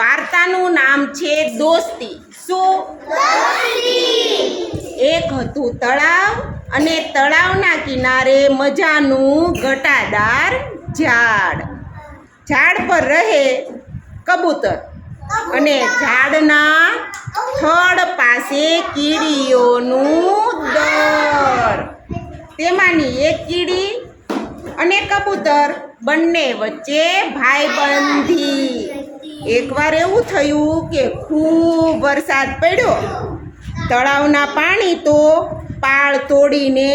વાર્તાનું નામ છે દોસ્તી. શું? એક હતું તળાવ અને તળાવના કિનારે મજાનું ઘટાદાર ઝાડ. ઝાડ પર રહે કબૂતર અને ઝાડના થડ પાસે કીડીઓનું દર. તેમાંની એક કીડી અને કબૂતર બંને વચ્ચે ભાઈબંધી. એકવાર એવું થયું કે ખૂબ વરસાદ પડ્યો. તળાવના પાણી તો પાળ તોડીને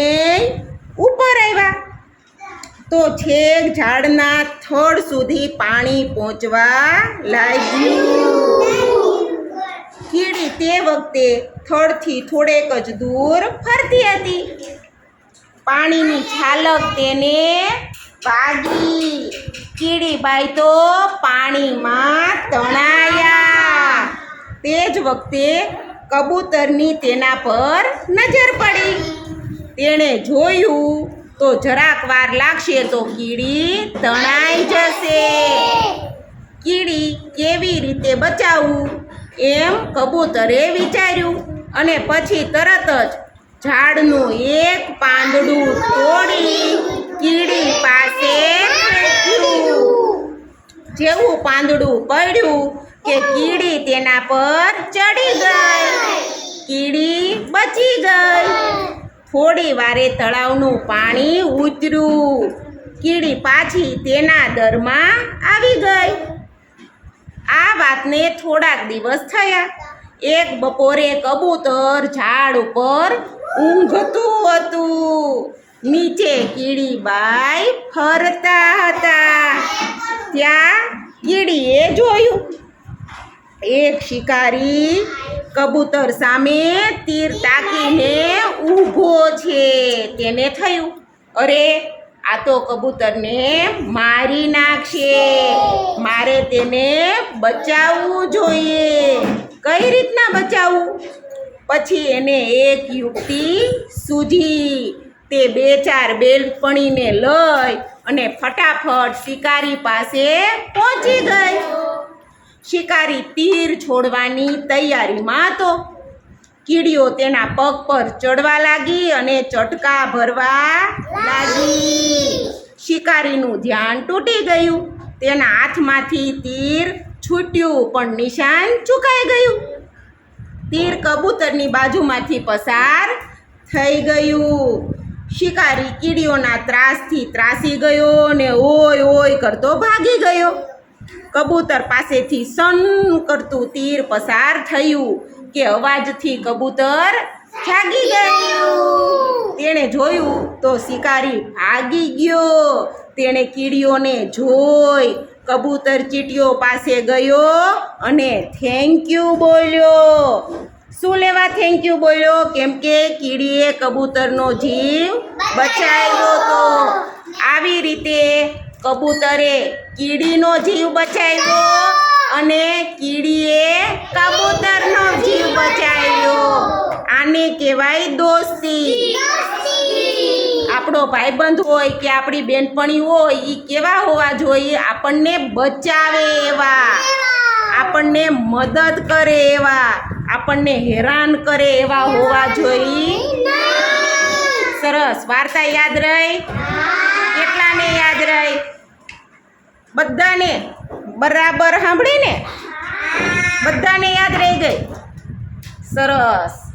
ઉપર આવ્યા. તો છેક ઝાડના થડ સુધી પાણી પહોંચવા લાગ્યું. કીડી તે વખતે થડથી થોડેક જ દૂર ફરતી હતી. પાણીની છાલક તેને વાગી. કીડીબાઈ તો પાણીમાં તણાયા. તે જ વખતે કબૂતરની તેના પર નજર પડી. તેણે જોયું તો જરાક વાર લાગશે તો કીડી તણાઈ જશે. કીડી કેવી રીતે બચાવવું એમ કબૂતરે વિચાર્યું અને પછી તરત જ ઝાડનું એક પાંદડું તોડી કીડી પાસે ફેંક્યું જેવું પાંદડું પડ્યું કે કીડી તેના પર ચડી ગઈ. કીડી બચી ગઈ. થોડી વારે તળાવનું પાણી ઉતર્યું. કીડી પાછી તેના દરમાં આવી ગઈ. આ વાતને થોડાક દિવસ થયા. એક બપોરે કબૂતર ઝાડ ઉપર ઊંઘતું હતું. નીચે કીડીબાઈ ફરતા હતા. ત્યાં કીડીએ જોયું. એક શિકારી કબૂતર સામે તીર તાકીને ઊભો છે. તેને થયું, અરે, આ તો કબૂતરને મારી નાખશે. મારે તેને બચાવવું જોઈએ. કઈ રીતના બચાવવું? પછી એને એક યુક્તિ સૂઝી તે બે ચાર બેલપણીને લઈ અને ફટાફટ શિકારી પાસે પહોંચી ગઈ. શિકારી તીર છોડવાની તૈયારીમાં હતો. કીડીઓ તેના પગ પર ચડવા લાગી અને ચટકા ભરવા લાગી. શિકારીનું ધ્યાન તૂટી ગયું. તેના હાથમાંથી તીર છૂટ્યું, પણ નિશાન ચૂકાઈ ગયું. તીર કબૂતરની બાજુમાંથી પસાર થઈ ગયું. શિકારી કીડીઓના ત્રાસથી ત્રાસી ગયો ને ઓય ઓય કરતો ભાગી ગયો. કબૂતર પાસેથી સન કરતું તીર પસાર થયું કે અવાજથી કબૂતર જાગી ગયું. તેણે જોયું તો શિકારી ભાગી ગયો. તેણે કીડીઓને જોઈ કબૂતર ચીટીઓ પાસે ગયો અને થેન્ક યુ બોલ્યો. શું લેવા થેન્ક યુ બોલ્યો? કેમ કે કીડીએ કબૂતરનો જીવ બચાવ્યો તો. આવી રીતે કબૂતરે કીડીનો જીવ બચાવ્યો અને કીડીએ કબૂતરનો જીવ બચાવ્યો. આને કહેવાય દોસ્તી. આપણો ભાઈબંધ હોય કે આપણી બેનપણી હોય એ કેવા હોવા જોઈએ? આપણને બચાવે એવા. આપણને મદદ કરે એવા. આપણને હેરાન કરે એવા હોવા જોઈએ. સરસ. વાર્તા યાદ રહી? કેટલાને યાદ રહી? બધાને બરાબર સાંભળીને? બધાને યાદ રહી ગઈ? સરસ.